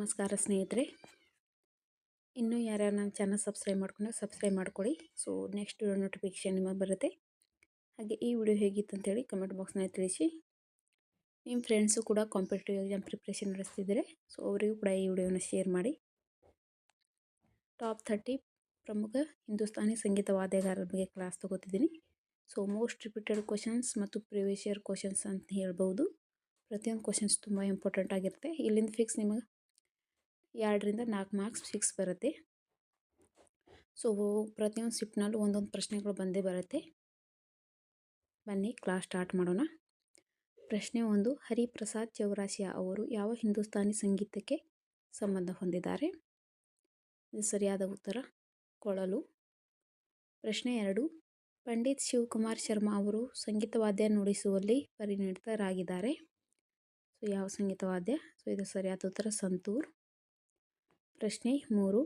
ನಮಸ್ಕಾರ ಸ್ನೇಹಿತರೆ. ಇನ್ನೂ ಯಾರ್ಯಾರು ನನ್ನ ಚಾನಲ್ ಸಬ್ಸ್ಕ್ರೈಬ್ ಮಾಡ್ಕೊಂಡು ಸಬ್ಸ್ಕ್ರೈಬ್ ಮಾಡ್ಕೊಳ್ಳಿ. ಸೊ ನೆಕ್ಸ್ಟ್ ವಿಡಿಯೋ ನೋಟಿಫಿಕೇಷನ್ ನಿಮಗೆ ಬರುತ್ತೆ. ಹಾಗೆ ಈ ವಿಡಿಯೋ ಹೇಗಿತ್ತು ಅಂತೇಳಿ ಕಮೆಂಟ್ ಬಾಕ್ಸ್ನಲ್ಲಿ ತಿಳಿಸಿ. ನಿಮ್ಮ ಫ್ರೆಂಡ್ಸು ಕೂಡ ಕಾಂಪಿಟೇಟಿವ್ ಎಕ್ಸಾಮ್ ಪ್ರಿಪ್ರೇಷನ್ ನಡೆಸ್ತಿದ್ದಾರೆ ಸೊ ಅವರಿಗೂ ಕೂಡ ಈ ವಿಡಿಯೋನ ಶೇರ್ ಮಾಡಿ. ಟಾಪ್ ಥರ್ಟಿ ಪ್ರಮುಖ ಹಿಂದೂಸ್ತಾನಿ ಸಂಗೀತ ವಾದ್ಯಗಾರರ ಬಗ್ಗೆ ಕ್ಲಾಸ್ ತೊಗೋತಿದ್ದೀನಿ. ಸೊ ಮೋಸ್ಟ್ ರಿಪೀಟೆಡ್ ಕ್ವಶನ್ಸ್ ಮತ್ತು ಪ್ರಿವಿಯಸ್ ಇಯರ್ ಕ್ವಶನ್ಸ್ ಅಂತ ಹೇಳ್ಬೋದು ಪ್ರತಿಯೊಂದು ಕ್ವಶನ್ಸ್ ತುಂಬ ಇಂಪಾರ್ಟೆಂಟ್ ಆಗಿರುತ್ತೆ. ಇಲ್ಲಿಂದ ಫಿಕ್ಸ್ ನಿಮಗೆ ಎರಡರಿಂದ ನಾಲ್ಕು ಮಾರ್ಕ್ಸ್ ಫಿಕ್ಸ್ ಬರುತ್ತೆ. ಸೊ ಪ್ರತಿಯೊಂದು ಶಿಫ್ಟ್ನಲ್ಲೂ ಒಂದೊಂದು ಪ್ರಶ್ನೆಗಳು ಬಂದೇ ಬರುತ್ತೆ. ಬನ್ನಿ ಕ್ಲಾಸ್ ಸ್ಟಾರ್ಟ್ ಮಾಡೋಣ. ಪ್ರಶ್ನೆ ಒಂದು, ಹರಿಪ್ರಸಾದ್ ಚೌರಾಸಿಯಾ ಅವರು ಯಾವ ಹಿಂದೂಸ್ತಾನಿ ಸಂಗೀತಕ್ಕೆ ಸಂಬಂಧ ಹೊಂದಿದ್ದಾರೆ? ಇದು ಸರಿಯಾದ ಉತ್ತರ, ಕೊಳಲು. ಪ್ರಶ್ನೆ ಎರಡು, ಪಂಡಿತ್ ಶಿವಕುಮಾರ್ ಶರ್ಮಾ ಅವರು ಸಂಗೀತವಾದ್ಯ ನುಡಿಸುವಲ್ಲಿ ಪರಿಣಿತರಾಗಿದ್ದಾರೆ. ಸೊ ಯಾವ ಸಂಗೀತವಾದ್ಯ ಸೊ ಇದು ಸರಿಯಾದ ಉತ್ತರ, ಸಂತೂರ್. ಪ್ರಶ್ನೆ ಮೂರು.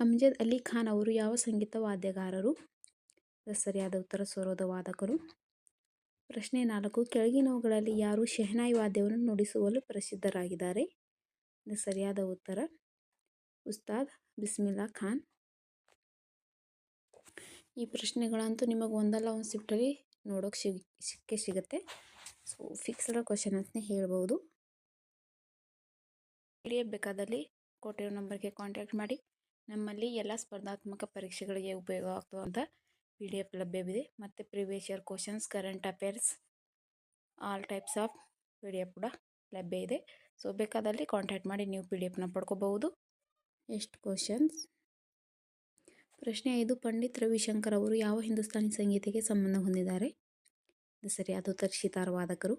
ಅಮ್ಜದ್ ಅಲಿ ಖಾನ್ ಅವರು ಯಾವ ಸಂಗೀತ ವಾದ್ಯಗಾರರು? ಸರಿಯಾದ ಉತ್ತರ ಸ್ವರೋದ ವಾದಕರು. ಪ್ರಶ್ನೆ ನಾಲ್ಕು. ಕೆಳಗಿನವುಗಳಲ್ಲಿ ಯಾರು ಶೆಹನಾಯಿ ವಾದ್ಯವನ್ನು ನುಡಿಸುವಲು ಪ್ರಸಿದ್ಧರಾಗಿದ್ದಾರೆ? ಸರಿಯಾದ ಉತ್ತರ. ಉಸ್ತಾದ್ ಬಿಸ್ಮಿಲ್ಲಾ ಖಾನ್. ಈ ಪ್ರಶ್ನೆಗಳಂತೂ ನಿಮಗೆ ಒಂದಲ್ಲ, ಒಂದು ಸಿಫ್ಟಲ್ಲಿ ನೋಡೋಕೆ ಸಿಗ್ ಸಿಕ್ಕೇ ಸಿಗುತ್ತೆ. ಸೊ ಫಿಕ್ಸ್ಡ್ ಕ್ವಶನ್ ಅಂತಲೇ ಹೇಳ್ಬೋದು. ಪಿ ಡಿ ಎಫ್ ಬೇಕಾದಲ್ಲಿ ಕೊಟ್ಟಿರೋ ನಂಬರ್ಗೆ ಕಾಂಟ್ಯಾಕ್ಟ್ ಮಾಡಿ. ನಮ್ಮಲ್ಲಿ ಎಲ್ಲ ಸ್ಪರ್ಧಾತ್ಮಕ ಪರೀಕ್ಷೆಗಳಿಗೆ ಉಪಯೋಗ ಆಗ್ತವಂಥ ಪಿ ಡಿ ಎಫ್ ಲಭ್ಯವಿದೆ. ಮತ್ತು previous year questions current affairs all types of P D F ಕೂಡ ಲಭ್ಯ ಇದೆ. ಸೊ ಬೇಕಾದಲ್ಲಿ ಕಾಂಟ್ಯಾಕ್ಟ್ ಮಾಡಿ ನೀವು ಪಿ ಡಿ ಎಫ್ನ ಪಡ್ಕೋಬಹುದು. ಎಷ್ಟು ಕ್ವಶನ್ಸ್ ಪ್ರಶ್ನೆ ಐದು, ಪಂಡಿತ್ ರವಿಶಂಕರ್ ಅವರು ಯಾವ ಹಿಂದೂಸ್ತಾನಿ ಸಂಗೀತಕ್ಕೆ ಸಂಬಂಧ ಹೊಂದಿದ್ದಾರೆ? ಇದು ಸರಿಯಾದ ಉತ್ತರ ಸಿತಾರ್ ವಾದಕರು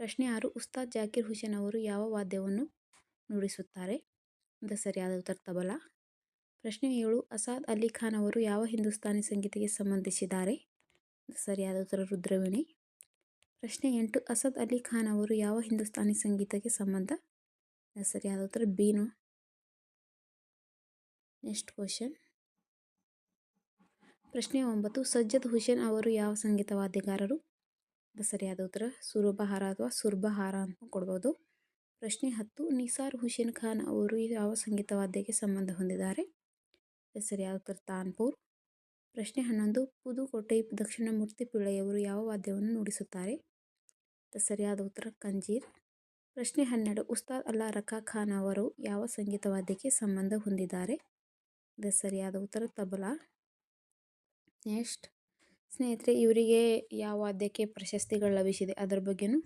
ಪ್ರಶ್ನೆ ಆರು, ಉಸ್ತಾದ್ ಜಾಕಿರ್ ಹುಸೇನ್ ಅವರು ಯಾವ ವಾದ್ಯವನ್ನು ನುಡಿಸುತ್ತಾರೆ? ಇದು ಸರಿಯಾದ ಉತ್ತರ ತಬಲಾ. ಪ್ರಶ್ನೆ ಏಳು, ಅಸಾದ್ ಅಲಿ ಖಾನ್ ಅವರು ಯಾವ ಹಿಂದೂಸ್ತಾನಿ ಸಂಗೀತಕ್ಕೆ ಸಂಬಂಧಿಸಿದ್ದಾರೆ? ಸರಿಯಾದ ಉತ್ತರ ರುದ್ರವೀಣೆ. ಪ್ರಶ್ನೆ ಎಂಟು, ಅಸದ್ ಅಲಿ ಖಾನ್ ಅವರು ಯಾವ ಹಿಂದೂಸ್ತಾನಿ ಸಂಗೀತಕ್ಕೆ ಸಂಬಂಧ? ಸರಿಯಾದ ಉತ್ತರ ಬೀನು. Next question. ಪ್ರಶ್ನೆ ಒಂಬತ್ತು, ಸಜ್ಜದ್ ಹುಸೇನ್ ಅವರು ಯಾವ ಸಂಗೀತ ವಾದ್ಯಗಾರರು ಸರಿಯಾದ ಉತ್ತರ ಸುರಬಹಾರ ಅಥವಾ ಸುರ್ಬಹಾರ ಅಂತ ಕೊಡ್ಬೋದು. ಪ್ರಶ್ನೆ ಹತ್ತು, ನಿಸಾರ್ ಹುಸೇನ್ ಖಾನ್ ಅವರು ಯಾವ ಸಂಗೀತ ವಾದ್ಯಕ್ಕೆ ಸಂಬಂಧ ಹೊಂದಿದ್ದಾರೆ? ಸರಿಯಾದ ಉತ್ತರ ತಾನ್ಪುರ್. ಪ್ರಶ್ನೆ ಹನ್ನೊಂದು, ಪುದುಕೋಟೆ ದಕ್ಷಿಣಮೂರ್ತಿ ಪಿಳ್ಳೆಯವರು ಯಾವ ವಾದ್ಯವನ್ನು ನುಡಿಸುತ್ತಾರೆ? ಸರಿಯಾದ ಉತ್ತರ ಕಂಜೀರ್ ಪ್ರಶ್ನೆ ಹನ್ನೆರಡು, ಉಸ್ತಾದ್ ಅಲ್ಲಾ ರಖಾ ಖಾನ್ ಅವರು ಯಾವ ಸಂಗೀತ ವಾದ್ಯಕ್ಕೆ ಸಂಬಂಧ ಹೊಂದಿದ್ದಾರೆ? ಸರಿಯಾದ ಉತ್ತರ ತಬಲಾ. ನೆಕ್ಸ್ಟ್. ಸ್ನೇಹಿತರೆ, ಇವರಿಗೆ ಯಾವ ವಾದ್ಯಕ್ಕೆ ಪ್ರಶಸ್ತಿಗಳು ಲಭಿಸಿದೆ? ಅದರ ಬಗ್ಗೆನೂ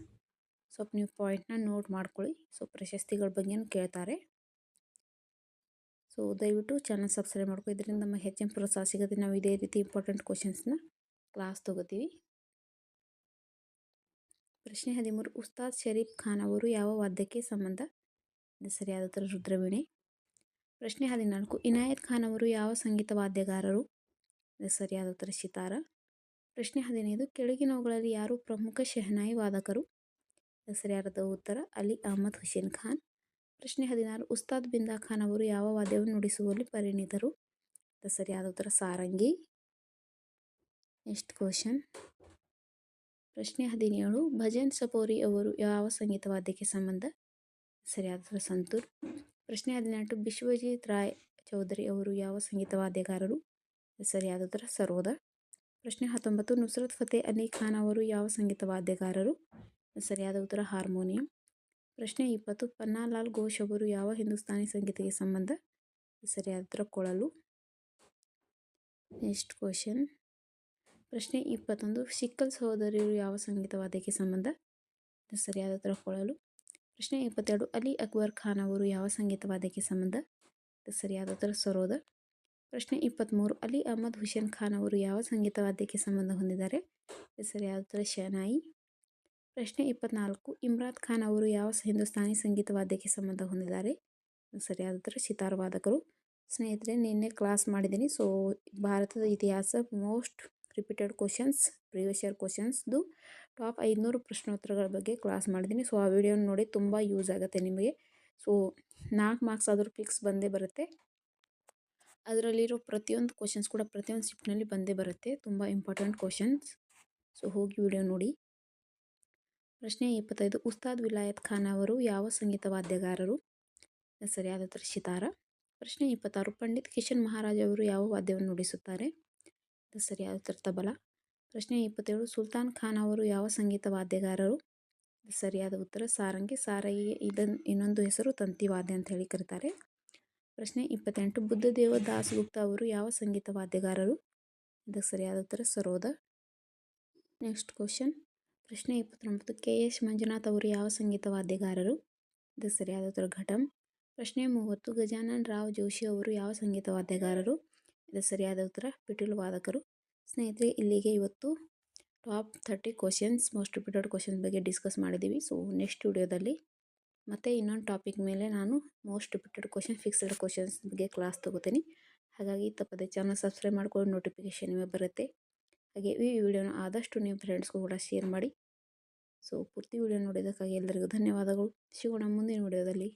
ಸ್ವಲ್ಪ ನೀವು ಪಾಯಿಂಟ್ನ ನೋಟ್ ಮಾಡ್ಕೊಳ್ಳಿ. ಸೊ ಪ್ರಶಸ್ತಿಗಳ ಬಗ್ಗೆನೂ ಕೇಳ್ತಾರೆ. ಸೊ ದಯವಿಟ್ಟು ಚಾನಲ್ ಸಬ್ಸ್ಕ್ರೈಬ್ ಮಾಡ್ಕೊ. ಇದರಿಂದ ನಮ್ಮ ಹೆಚ್ಚಿನ ಪ್ರೋತ್ಸಾಹ ಸಿಗುತ್ತೆ. ನಾವು ಇದೇ ರೀತಿ ಇಂಪಾರ್ಟೆಂಟ್ ಕ್ವಶನ್ಸ್ನ ಕ್ಲಾಸ್ ತೊಗೋತೀವಿ. ಪ್ರಶ್ನೆ ಹದಿಮೂರು. ಉಸ್ತಾದ್ ಶರೀಫ್ ಖಾನ್ ಅವರು ಯಾವ ವಾದ್ಯಕ್ಕೆ ಸಂಬಂಧ? ಸರಿಯಾದ ಉತ್ತರ ರುದ್ರವೀಣೆ. ಪ್ರಶ್ನೆ ಹದಿನಾಲ್ಕು. ಇನಾಯತ್ ಖಾನ್ ಅವರು ಯಾವ ಸಂಗೀತ ವಾದ್ಯಗಾರರು? ಸರಿಯಾದ ಉತ್ತರ ಸಿತಾರ ಪ್ರಶ್ನೆ ಹದಿನೈದು. ಕೆಳಗಿನವುಗಳಲ್ಲಿ ಯಾರು ಪ್ರಮುಖ ಶೆಹನಾಯಿ ವಾದಕರು? ಸರಿಯಾದ ಉತ್ತರ, ಅಲಿ ಅಹಮದ್ ಹುಸೇನ್ ಖಾನ್. ಪ್ರಶ್ನೆ ಹದಿನಾರು, ಉಸ್ತಾದ್ ಬಿಂದಾ ಖಾನ್ ಅವರು ಯಾವ ವಾದ್ಯವನ್ನು ನುಡಿಸುವಲ್ಲಿ ಪರಿಣಿತರು? ಸರಿಯಾದ ಉತ್ತರ, ಸಾರಂಗಿ. Next question. ಪ್ರಶ್ನೆ ಹದಿನೇಳು, ಭಜನ್ ಸಪೋರಿ ಅವರು ಯಾವ ಸಂಗೀತ ವಾದ್ಯಕ್ಕೆ ಸಂಬಂಧ? ಸರಿಯಾದ ಉತ್ತರ, ಸಂತೂರ್. ಪ್ರಶ್ನೆ ಹದಿನೆಂಟು, ಬಿಶ್ವಜಿತ್ ರಾಯ್ ಚೌಧರಿ ಅವರು ಯಾವ ಸಂಗೀತ ವಾದ್ಯಗಾರರು? ಸರಿಯಾದ ಉತ್ತರ, ಸರೋದ. ಪ್ರಶ್ನೆ ಹತ್ತೊಂಬತ್ತು, ನುಸ್ರತ್ ಫತೇ ಅಲಿ ಖಾನ್ ಅವರು ಯಾವ ಸಂಗೀತ ವಾದ್ಯಗಾರರು? ಸರಿಯಾದ ಉತ್ತರ ಹಾರ್ಮೋನಿಯಂ. ಪ್ರಶ್ನೆ ಇಪ್ಪತ್ತು, ಪನ್ನಾಲಾಲ್ ಘೋಷ್ ಅವರು ಯಾವ ಹಿಂದೂಸ್ತಾನಿ ಸಂಗೀತಕ್ಕೆ ಸಂಬಂಧ? ಸರಿಯಾದ ಉತ್ತರ ಕೊಳಲು. Next question. ಪ್ರಶ್ನೆ ಇಪ್ಪತ್ತೊಂದು ಶಿಕ್ಕಲ್ ಸಹೋದರಿಯರು ಯಾವ ಸಂಗೀತವಾದ್ಯಕ್ಕೆ ಸಂಬಂಧ? ಸರಿಯಾದ ಉತ್ತರ ಕೊಳಲು. ಪ್ರಶ್ನೆ ಇಪ್ಪತ್ತೆರಡು, ಅಲಿ ಅಕ್ಬರ್ ಖಾನ್ ಅವರು ಯಾವ ಸಂಗೀತವಾದಕ್ಕೆ ಸಂಬಂಧ? ಸರಿಯಾದ ಉತ್ತರ ಸರೋದ. ಪ್ರಶ್ನೆ ಇಪ್ಪತ್ತ್ಮೂರು ಅಲಿ ಅಹಮದ್ ಹುಸೇನ್ ಖಾನ್ ಅವರು ಯಾವ ಸಂಗೀತವಾದ್ಯಕ್ಕೆ ಸಂಬಂಧ ಹೊಂದಿದ್ದಾರೆ? ಸರಿಯಾದ ಉತ್ತರ ಶನಾಯಿ ಪ್ರಶ್ನೆ ಇಪ್ಪತ್ನಾಲ್ಕು. ಇಮ್ರಾತ್ ಖಾನ್ ಅವರು ಯಾವ ಹಿಂದೂಸ್ತಾನಿ ಸಂಗೀತ ವಾದ್ಯಕ್ಕೆ ಸಂಬಂಧ ಹೊಂದಿದ್ದಾರೆ? ಸರಿಯಾದ ಸಿತಾರ್ ವಾದಕರು ಸ್ನೇಹಿತರೆ, ನಿನ್ನೆ ಕ್ಲಾಸ್ ಮಾಡಿದ್ದೀನಿ. ಸೊ ಭಾರತದ ಇತಿಹಾಸ most repeated questions previous year ಕ್ವಶನ್ಸ್ದು top ಐದುನೂರು ಪ್ರಶ್ನೋತ್ತರಗಳ ಬಗ್ಗೆ ಕ್ಲಾಸ್ ಮಾಡಿದ್ದೀನಿ. ಸೊ ಆ ವಿಡಿಯೋನ ನೋಡಿ ತುಂಬ ಯೂಸ್ ಆಗುತ್ತೆ ನಿಮಗೆ. ಸೊ ನಾಲ್ಕು ಮಾರ್ಕ್ಸ್ ಆದರೂ ಫಿಕ್ಸ್ ಬಂದೇ ಬರುತ್ತೆ. ಅದರಲ್ಲಿರೋ ಪ್ರತಿಯೊಂದು ಕ್ವಶನ್ಸ್ ಕೂಡ ಪ್ರತಿಯೊಂದು ಶಿಫ್ಟ್ನಲ್ಲಿ ಬಂದೇ ಬರುತ್ತೆ. ತುಂಬ ಇಂಪಾರ್ಟೆಂಟ್ ಕ್ವಶನ್ಸ್ ಸೊ ಹೋಗಿ ವಿಡಿಯೋ ನೋಡಿ. ಪ್ರಶ್ನೆ ಇಪ್ಪತ್ತೈದು ಉಸ್ತಾದ್ ವಿಲಾಯತ್ ಖಾನ್ ಅವರು ಯಾವ ಸಂಗೀತ ವಾದ್ಯಗಾರರು? ಸರಿಯಾದ ಉತ್ತರ ಶಿತಾರ ಪ್ರಶ್ನೆ ಇಪ್ಪತ್ತಾರು ಪಂಡಿತ್ ಕಿಶನ್ ಮಹಾರಾಜ್ ಅವರು ಯಾವ ವಾದ್ಯವನ್ನು ನುಡಿಸುತ್ತಾರೆ? ಸರಿಯಾದ ಉತ್ತರ ತಬಲ. ಪ್ರಶ್ನೆ ಇಪ್ಪತ್ತೇಳು ಸುಲ್ತಾನ್ ಖಾನ್ ಅವರು ಯಾವ ಸಂಗೀತ ವಾದ್ಯಗಾರರು? ಸರಿಯಾದ ಉತ್ತರ ಸಾರಂಗಿ. ಸಾರಂಗಿ ಇದನ್ನು ಇನ್ನೊಂದು ಹೆಸರು ತಂತಿ ವಾದ್ಯ ಅಂತ ಹೇಳಿ ಕರೀತಾರೆ. ಪ್ರಶ್ನೆ ಇಪ್ಪತ್ತೆಂಟು ಬುದ್ಧದೇವ ದಾಸಗುಪ್ತ ಅವರು ಯಾವ ಸಂಗೀತ ವಾದ್ಯಗಾರರು? ಇದಕ್ಕೆ ಸರಿಯಾದ ಉತ್ತರ ಸರೋದ. Next question. ಪ್ರಶ್ನೆ ಇಪ್ಪತ್ತೊಂಬತ್ತು, ಕೆ. ಎಸ್. ಮಂಜುನಾಥ್ ಅವರು ಯಾವ ಸಂಗೀತ ವಾದ್ಯಗಾರರು? ಇದು ಸರಿಯಾದ ಉತ್ತರ ಘಟಂ. ಪ್ರಶ್ನೆ ಮೂವತ್ತು, ಗಜಾನನ್ ರಾವ್ ಜೋಶಿ ಅವರು ಯಾವ ಸಂಗೀತ ವಾದ್ಯಗಾರರು? ಇದು ಸರಿಯಾದ ಉತ್ತರ ಪಿಟೀಲು ವಾದಕರು. ಸ್ನೇಹಿತರೆ, ಇಲ್ಲಿಗೆ ಇವತ್ತು top thirty questions, most repeated questions ಬಗ್ಗೆ ಡಿಸ್ಕಸ್ ಮಾಡಿದ್ದೀವಿ. ಸೊ, ನೆಕ್ಸ್ಟ್ ವಿಡಿಯೋದಲ್ಲಿ ಮತ್ತೆ ಇನ್ನೊಂದು ಟಾಪಿಕ್ ಮೇಲೆ ನಾನು most repeated question, fixed questions ಬಗ್ಗೆ ಕ್ಲಾಸ್ ತೊಗೋತೀನಿ. ಹಾಗಾಗಿ ತಪ್ಪದೆ ಚಾನಲ್ ಸಬ್ಸ್ಕ್ರೈಬ್ ಮಾಡ್ಕೊಂಡು ನೋಟಿಫಿಕೇಶನ್ ಬರುತ್ತೆ. ಹಾಗೆ ಈ ವಿಡಿಯೋನ ಆದಷ್ಟು ನಿಮ್ಮ ಫ್ರೆಂಡ್ಸ್ಗೂ ಕೂಡ ಶೇರ್ ಮಾಡಿ. ಸೊ ಪೂರ್ತಿ ವಿಡಿಯೋ ನೋಡಿದ್ದಕ್ಕಾಗಿ ಎಲ್ಲರಿಗೂ ಧನ್ಯವಾದಗಳು. ಸಿಗೋಣ ಮುಂದಿನ ವಿಡಿಯೋದಲ್ಲಿ.